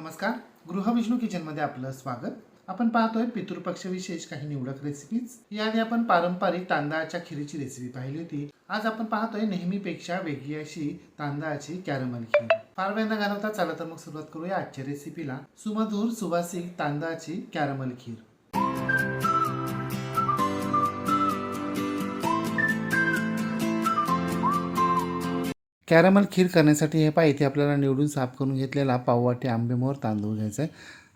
नमस्कार. गृहविष्णू किचनमध्ये आपलं स्वागत. आपण पाहतोय पितृपक्ष विशेष काही निवडक रेसिपीज याआधी आपण पारंपरिक तांदळाच्या खिरीची रेसिपी पाहिली होती. आज आपण पाहतोय नेहमीपेक्षा वेगळी अशी तांदळाची कॅरमल खीर. फार वेळ न घालवता चला तर मग सुरुवात करूया आजच्या रेसिपीला सुमधूर सुवासिक तांदळाची कॅरमल खीर. कॅरमल खीर करण्यासाठी हे पहा इथे आपल्याला निवडून साफ करून घेतलेला पाववाटी आंबेमोहर तांदूळ घ्यायचा आहे.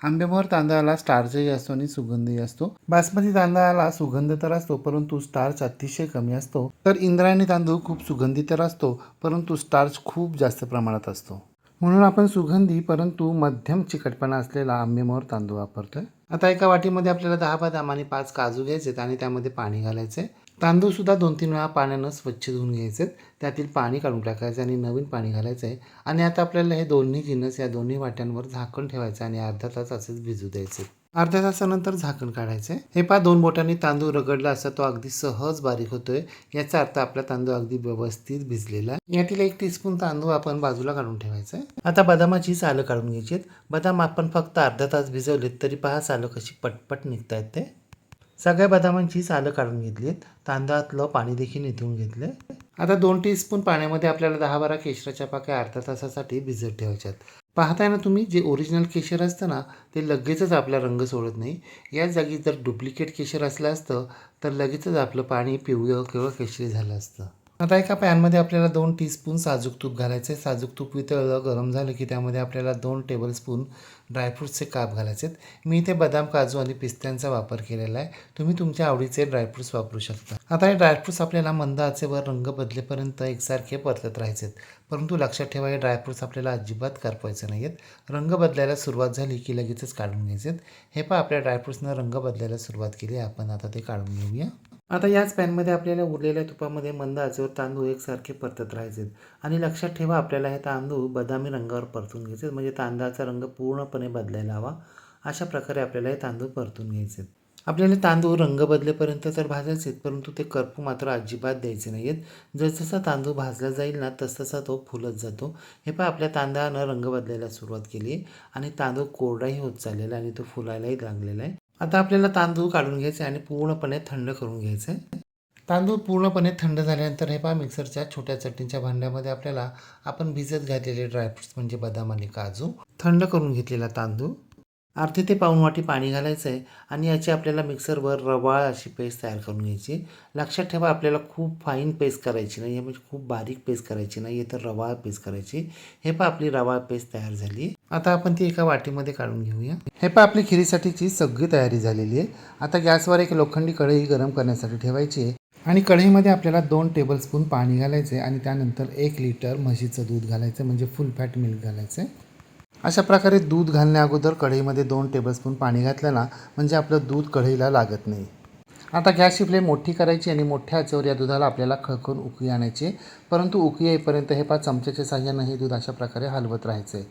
आंबेमोहर तांदळाला स्टार्चही असतो आणि सुगंधही असतो. बासमती तांदळाला सुगंध तर असतो परंतु स्टार्च अतिशय कमी असतो. तर इंद्रायणी तांदूळ खूप सुगंधी तर असतो परंतु स्टार्च खूप जास्त प्रमाणात असतो. म्हणून आपण सुगंधी परंतु मध्यम चिकटपणा असलेला आंबेमोहर तांदूळ वापरतोय. आता एका वाटीमध्ये आपल्याला दहा बदाम आणि पाच काजू घ्यायचे आणि त्यामध्ये पाणी घालायचे तांदूळ सुद्धा दोन तीन वेळा पाण्यानं स्वच्छ धुवून घ्यायचे त्यातील पाणी काढून टाकायचं आणि नवीन पाणी घालायचं आहे. आणि आता आपल्याला हे दोन्ही जिन्नस या दोन्ही वाट्यांवर झाकण ठेवायचं आणि अर्धा तास असेच भिजू द्यायचे. अर्ध्या तासानंतर झाकण काढायचं हे पहा दोन बोटांनी तांदूळ रगडला असता तो अगदी सहज बारीक होतोय. याचा अर्थ आपला तांदूळ अगदी व्यवस्थित भिजलेला यातील एक टीस्पून तांदूळ आपण बाजूला काढून ठेवायचं आहे आता बदामाची सालं काढून घ्यायची आहेत बदाम आपण फक्त अर्धा तास भिजवलेत तरी पहा सालं कशी पटपट निघतायत ते. सगळ्या बदामांची सालं काढून घेतली आहेत तांदळातलं पाणी देखील निथून घेतलं आता दोन टीस्पून पाण्यामध्ये आपल्याला दहा बारा केशराच्या पाक्या अर्धा तासासाठी भिजत ठेवायच्यात. पाहताय ना तुम्ही जे ओरिजिनल केशर असतं ना ते लगेचच आपला रंग सोडत नाही. या जागी जर डुप्लिकेट केशर असलं असतं तर लगेचच आपलं पाणी पिवळं किंवा केशरी झालं असतं. आता एका पॅनमध्ये आपल्याला दोन टीस्पून साजूक तूप घालायचं आहे साजूक तूप वितळलं गरम झालं की त्यामध्ये आपल्याला दोन टेबलस्पून ड्रायफ्रूट्सचे काप घालायचे आहेत मी इथे बदाम काजू आणि पिस्त्यांचा वापर केलेला आहे. तुम्ही तुमच्या आवडीचे ड्रायफ्रूट्स वापरू शकता. आता हे ड्रायफ्रूट्स आपल्याला मंद आचेवर रंग बदलेपर्यंत एकसारखे परतत राहायचे आहेत परंतु लक्षात ठेवा हे ड्रायफ्रूट्स आपल्याला अजिबात करपायचे नाही आहेत रंग बदलायला सुरुवात झाली की लगेचच काढून घ्यायचे आहेत हे पण आपल्या ड्रायफ्रूट्सनं रंग बदलायला सुरुवात केली. आपण आता ते काढून घेऊया. आता याच पॅनमध्ये आपल्याला उरलेल्या तुपामध्ये मंद आचेवर तांदूळ एकसारखे परतत राहायचे आणि लक्षात ठेवा आपल्याला हे तांदूळ बदामी रंगावर परतून घ्यायचे म्हणजे तांदळाचा रंग पूर्णपणे बदलायला हवा. अशा प्रकारे आपल्याला हे तांदूळ परतून घ्यायचे आपल्याला तांदूळ रंग बदलेपर्यंत तर भाजायचे आहेत परंतु ते करपू मात्र अजिबात द्यायचे नाही आहेत जसजसा तांदूळ भाजला जाईल ना तसतसा तो फुलत जातो. हे पण आपल्या तांदळानं रंग बदलायला सुरुवात केली आहे आणि तांदूळ कोरडाही होत चाललेला आहे आणि तो फुलायलाही लागलेला आहे. आता आपल्याला तांदूळ काढून घ्यायचे आणि पूर्णपणे थंड करून घ्यायचे. तांदूळ पूर्णपणे थंड झाल्यानंतर हे पहा मिक्सरच्या छोट्या चटणीच्या भांड्यामध्ये आपल्याला आपण भिजत घातलेले ड्रायफ्रुट्स म्हणजे बदाम आणि काजू थंड करून घेतलेला तांदूळ अर्धे ते पाऊण वाटी पाणी घालायचं आहे आणि याची आपल्याला मिक्सरवर रवाळ अशी पेस्ट तयार करून घ्यायची. लक्षात ठेवा आपल्याला खूप फाईन पेस्ट करायची नाही म्हणजे खूप बारीक पेस्ट करायची नाही आहे तर रवाळ पेस्ट करायची. हे पण आपली रवाळ पेस्ट तयार झाली. आता आपण ती एका वाटीमध्ये काढून घेऊया. हे पण आपली खिरीसाठीची सगळी तयारी झालेली आहे. आता गॅसवर एक लोखंडी कढई गरम करण्यासाठी ठेवायची आहे. आणि कढईमध्ये आपल्याला दोन टेबलस्पून पाणी घालायचे आणि त्यानंतर एक लिटर म्हशीचं दूध घालायचं म्हणजे फुल फॅट मिल्क घालायचं अशा प्रकारे दूध घालण्या अगोदर कढईमध्ये दोन टेबलस्पून पाणी घातलं ना म्हणजे आपलं दूध कढईला लागत नाही. आता गॅसची फ्लेम मोठी करायची आणि मोठ्या आचेवर या दुधाला आपल्याला खळखळून उकळी आणायची. परंतु उकळी येईपर्यंत हे पाच चमच्याच्या साह्यानं हे दूध अशा प्रकारे हलवत राहायचं आहे.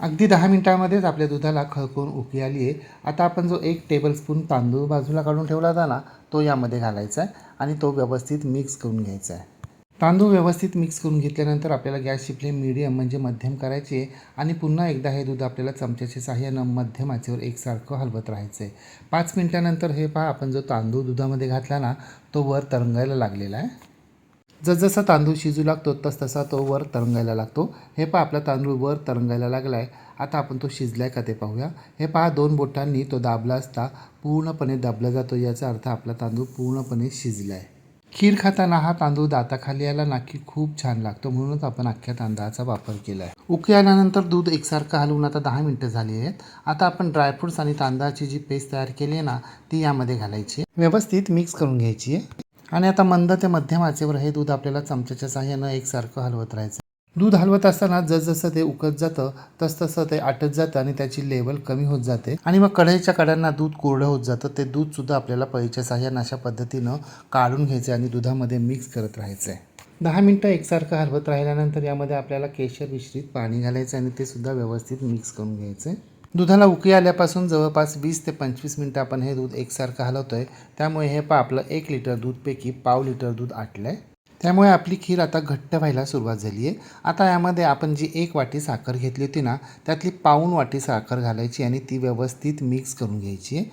अगदी दहा मिनिटांमध्येच आपल्या दुधाला खळखळून उकळी आली आहे. आता आपण जो एक टेबलस्पून तांदूळ बाजूला काढून ठेवला होता ना तो यामध्ये घालायचा आहे आणि तो व्यवस्थित मिक्स करून घ्यायचा आहे. तांदूळ व्यवस्थित मिक्स करून घेतल्यानंतर आपल्याला गॅसची फ्लेम मिडियम म्हणजे मध्यम करायची आहे. आणि पुन्हा एकदा हे दूध आपल्याला चमच्याच्या साह्यानं मध्यम आचेवर एकसारखं हलवत राहायचं आहे पाच मिनटानंतर हे पहा आपण जो तांदूळ दुधामध्ये घातला ना तो वर तरंगायला लागलेला आहे. जसजसा तांदूळ शिजू लागतो तस तसा तो वर तरंगायला लागतो. हे पहा आपला तांदूळ वर तरंगायला लागला आहे आता आपण तो शिजलाय का ते पाहूया. हे पहा दोन बोटांनी तो दाबला असता पूर्णपणे दाबला जातो याचा अर्थ आपला तांदूळ पूर्णपणे शिजला आहे खीर खाताना हा तांदूळ दाताखाली आला. नाकी खूप छान लागतो. म्हणूनच आपण अख्ख्या तांदळाचा वापर केला आहे उकळी आल्यानंतर दूध एकसारखं हलवून आता दहा मिनटं झाली आहेत. आता आपण ड्रायफ्रुट्स आणि तांदळाची जी पेस्ट तयार केली आहे ना ती यामध्ये घालायची व्यवस्थित मिक्स करून घ्यायची आहे. आणि आता मंद ते मध्यम आचेवर हे दूध आपल्याला चमच्याच्या साह्यानं एकसारखं हलवत राहायचं दूध हलवत असताना जसजसं ते उकत जातं तसतसं ते आटत जातं आणि त्याची लेवल कमी होत जाते. आणि मग कढईच्या कड्यांना दूध कोरडं होत जातं. ते दूधसुद्धा आपल्याला पळीच्या साह्यानं अशा पद्धतीनं काढून घ्यायचं आणि दुधामध्ये मिक्स करत राहायचं. आहे दहा मिनटं एकसारखं हलवत राहिल्यानंतर यामध्ये आपल्याला केशर मिश्रित पाणी घालायचं आणि ते सुद्धा व्यवस्थित मिक्स करून घ्यायचं. दुधाला उकळी आल्यापासून जवळपास वीस ते पंचवीस मिनटं आपण हे दूध एकसारखं हलवतो आहे त्यामुळे हे पा आपलं एक लिटर दूधपैकी पाव लिटर दूध आटलं आहे त्यामुळे आपली खीर आता घट्ट व्हायला सुरुवात झाली आहे. आता यामध्ये आपण जी एक वाटी साखर घेतली होती ना त्यातली पाऊण वाटी साखर घालायची आणि ती व्यवस्थित मिक्स करून घ्यायची आहे.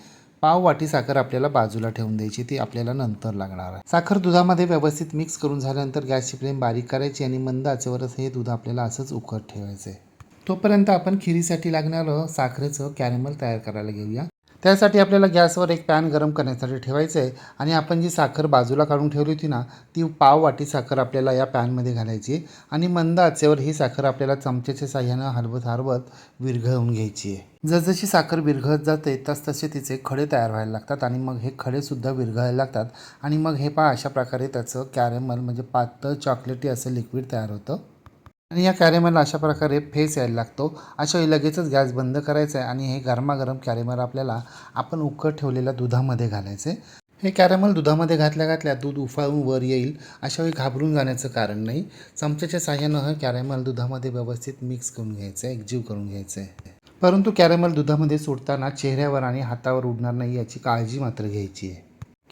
पाव वाटी साखर आपल्याला बाजूला ठेवून द्यायची ती आपल्याला नंतर लागणार आहे. साखर दुधामध्ये व्यवस्थित मिक्स करून झाल्यानंतर गॅसची फ्लेम बारीक करायची आणि मंद आचेवरच हे दूध आपल्याला असंच उकळत ठेवायचं आहे. तोपर्यंत आपण खिरीसाठी लागणारं साखरेचं कॅरेमल तयार करायला घेऊया. त्यासाठी आपल्याला गॅसवर एक पॅन गरम करण्यासाठी ठेवायचं आहे. आणि आपण जी साखर बाजूला काढून ठेवली होती ना ती पाव वाटी साखर आपल्याला या पॅनमध्ये घालायची आणि मंद आचेवर ही साखर आपल्याला चमच्याच्या साह्यानं हलवत हलवत विरघळवून घ्यायची आहे. जसजशी साखर विरघळत जाते तसतसे तिचे खडे तयार व्हायला लागतात आणि मग हे खडेसुद्धा विरघळायला लागतात. आणि मग हे पहा अशा प्रकारे त्याचं कॅरेमल म्हणजे पातळ चॉकलेटी असं लिक्विड तयार होतं. आणि या कॅरेमलला अशा प्रकारे फेस यायला लागतो. अशा वेळी लगेचच गॅस बंद करायचा आहे आणि हे गरमागरम कॅरेमल आपल्याला आपण उकळत ठेवलेल्या दुधामध्ये घालायचे. हे कॅरेमल दुधामध्ये घातल्या घातल्या दूध उफाळून वर येईल. अशा वेळी घाबरून जाण्याचं कारण नाही. चमच्याच्या साह्यानं हे कॅरेमल दुधामध्ये व्यवस्थित मिक्स करून घ्यायचं आहे एकजीव करून घ्यायचं. आहे परंतु कॅरेमल दुधामध्ये सोडताना चेहऱ्यावर आणि हातावर उडणार नाही याची काळजी मात्र घ्यायची आहे.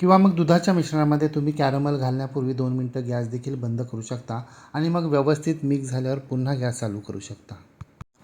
किंवा मग दुधाच्या मिश्रणामध्ये तुम्ही कॅरमल घालण्यापूर्वी दोन मिनटं गॅस देखील बंद करू शकता आणि मग व्यवस्थित मिक्स झाल्यावर पुन्हा गॅस चालू करू शकता.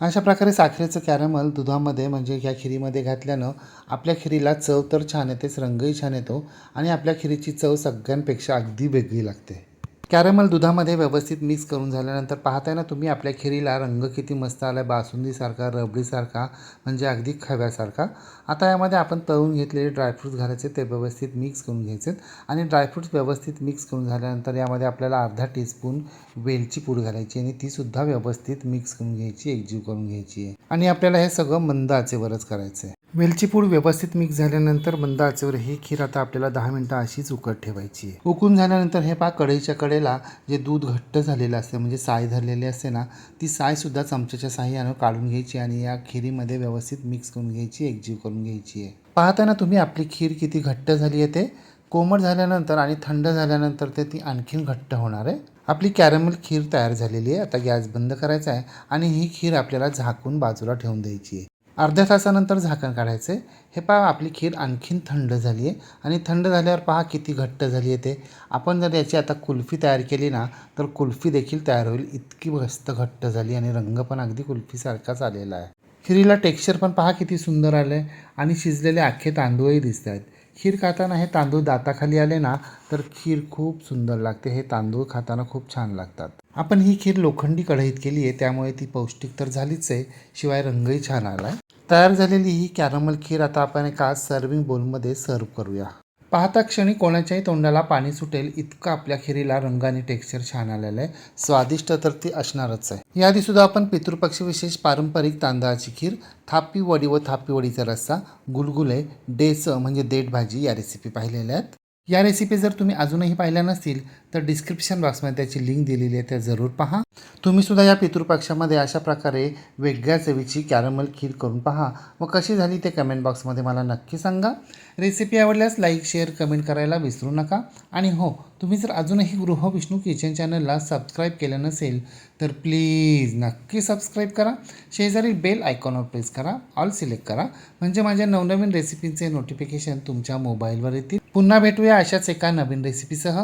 अशा प्रकारे साखरेचं कॅरमल दुधामध्ये म्हणजे ह्या खिरीमध्ये घातल्यानं आपल्या खिरीला चव तर छान येतेच रंगही छान येतो आणि आपल्या खिरीची चव सगळ्यांपेक्षा अगदी वेगळी लागते. कॅरमल दुधामध्ये व्यवस्थित मिक्स करून झाल्यानंतर पाहताय ना तुम्ही आपल्या खिरीला रंग किती मस्त आला आहे बासुंदीसारखा रबडीसारखा म्हणजे अगदी खव्यासारखा. आता यामध्ये आपण तळून घेतलेले ड्रायफ्रूट्स घालायचे ते व्यवस्थित मिक्स करून घ्यायचे. आणि ड्रायफ्रूट्स व्यवस्थित मिक्स करून झाल्यानंतर यामध्ये आपल्याला अर्धा टीस्पून वेलची पूड घालायची आणि तीसुद्धा व्यवस्थित मिक्स करून घ्यायची एकजीव करून घ्यायची. आहे आणि आपल्याला हे सगळं मंद आचेवरच करायचं आहे वेलची पूड व्यवस्थित मिक्स झाल्यानंतर मंद आचेवर ही खीर आता आपल्याला दहा मिनटं अशीच उकड ठेवायची आहे. उकळून झाल्यानंतर हे पा कढईच्या कडेला जे दूध घट्ट झालेलं असते म्हणजे साय धरलेली असते ना ती सायसुद्धा चमच्याच्या साह्यानं काढून घ्यायची आणि या खिरीमध्ये व्यवस्थित मिक्स करून घ्यायची एकजीव करून घ्यायची आहे. पाहताना तुम्ही आपली खीर किती घट्ट झाली आहे ते कोमट झाल्यानंतर आणि थंड झाल्यानंतर ते ती आणखीन घट्ट होणार आहे. आपली कॅरमल खीर तयार झालेली आहे आता गॅस बंद करायचा आहे आणि ही खीर आपल्याला झाकून बाजूला ठेवून द्यायची आहे. अर्ध्या तासानंतर झाकण काढायचे. हे पहा आपली खीर आणखीन थंड झाली आहे आणि थंड झाल्यावर पहा किती घट्ट झाली आहे ते. आपण जर याची आता कुल्फी तयार केली ना तर कुल्फी देखील तयार होईल. इतकी मस्त घट्ट झाली आणि रंग पण अगदी कुल्फीसारखाच आलेला आहे. खिरीला टेक्स्चर पण पहा किती सुंदर आलं आहे आणि शिजलेले अख्खे तांदूळही दिसत आहेत. खीर खाताना हे तांदूळ दाताखाली आले ना तर खीर खूप सुंदर लागते. हे तांदूळ खाताना खूप छान लागतात. आपण ही खीर लोखंडी कढईत केली आहे त्यामुळे ती पौष्टिक तर झालीच आहे. शिवाय रंगही छान आला आहे तयार झालेली ही कॅरमल खीर आता आपण एका सर्विंग बोलमध्ये सर्व करूया. पाहता क्षणी कोणाच्याही तोंडाला पाणी सुटेल इतकं आपल्या खिरीला रंग आणि टेक्स्चर छान आलेलं आहे. स्वादिष्ट तर ती असणारच आहे. याआधी सुद्धा आपण पितृपक्ष विशेष पारंपरिक तांदळाची खीर थापी वडी व थापी वडीचा रस्सा गुलगुले डेचं म्हणजे देठ भाजी या रेसिपी पाहिलेल्या आहेत. या रेसिपी जर तुम्ही अजूनही पाहिल्या नसतील तर डिस्क्रिप्शन बॉक्समध्ये त्याची लिंक दिलेली आहे त्या जरूर पहा. तुम्ही सुद्धा या पितृपक्षामध्ये अशा प्रकारे वेगळ्या चवीची कॅरमल खीर करून पहा. व कशी झाली ते कमेंट बॉक्समध्ये मला नक्की सांगा. रेसिपी आवडल्यास लाईक शेअर कमेंट करायला विसरू नका. आणि हो तुम्ही जर अजूनही गृह विष्णू किचन चॅनलला सबस्क्राईब केलं नसेल तर प्लीज नक्की सबस्क्राईब करा. शेजारी बेल आयकॉनवर प्रेस करा. ऑल सिलेक्ट करा. म्हणजे माझ्या नवनवीन रेसिपींचे नोटिफिकेशन तुमच्या मोबाईलवर येतील. पुन्हा भेटूया अशाच एका नवीन रेसिपीसह